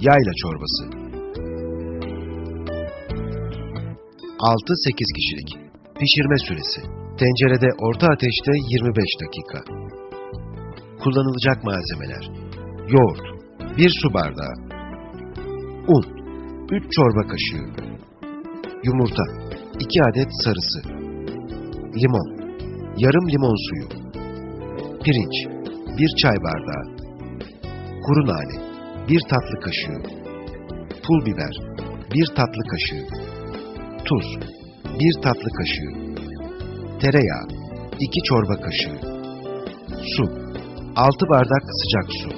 Yayla çorbası. 6-8 kişilik. Pişirme süresi. Tencerede orta ateşte 25 dakika. Kullanılacak malzemeler. Yoğurt, 1 su bardağı. Un, 3 çorba kaşığı. Yumurta, 2 adet sarısı. Limon, yarım limon suyu. Pirinç, 1 çay bardağı. Kuru nane, 1 tatlı kaşığı. Pul biber, 1 tatlı kaşığı. Tuz, 1 tatlı kaşığı. Tereyağı, 2 çorba kaşığı. Su, 6 bardak sıcak su.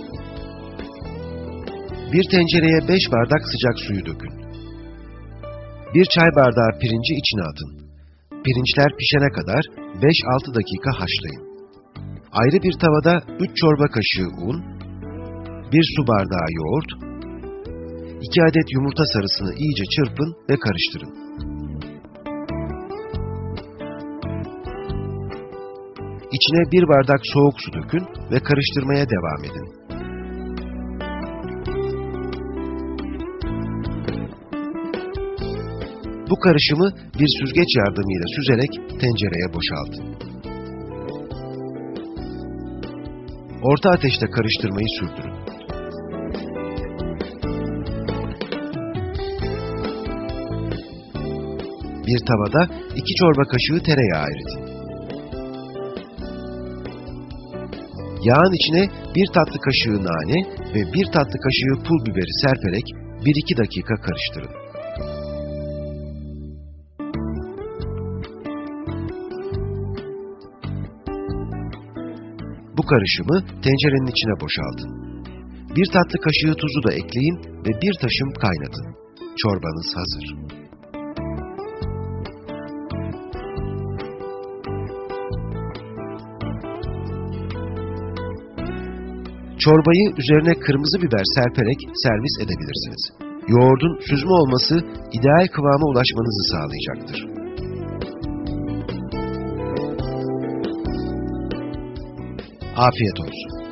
Bir tencereye 5 bardak sıcak suyu dökün. Bir çay bardağı pirinci içine atın. Pirinçler pişene kadar 5-6 dakika haşlayın. Ayrı bir tavada 3 çorba kaşığı un, 1 su bardağı yoğurt, 2 adet yumurta sarısını iyice çırpın ve karıştırın. İçine bir bardak soğuk su dökün ve karıştırmaya devam edin. Bu karışımı bir süzgeç yardımıyla süzerek tencereye boşaltın. Orta ateşte karıştırmayı sürdürün. Bir tavada iki çorba kaşığı tereyağı eritin. Yağın içine bir tatlı kaşığı nane ve bir tatlı kaşığı pul biberi serperek 1-2 dakika karıştırın. Bu karışımı tencerenin içine boşaltın. Bir tatlı kaşığı tuzu da ekleyin ve bir taşım kaynatın. Çorbanız hazır. Çorbayı üzerine kırmızı biber serperek servis edebilirsiniz. Yoğurdun süzme olması ideal kıvama ulaşmanızı sağlayacaktır. Afiyet olsun.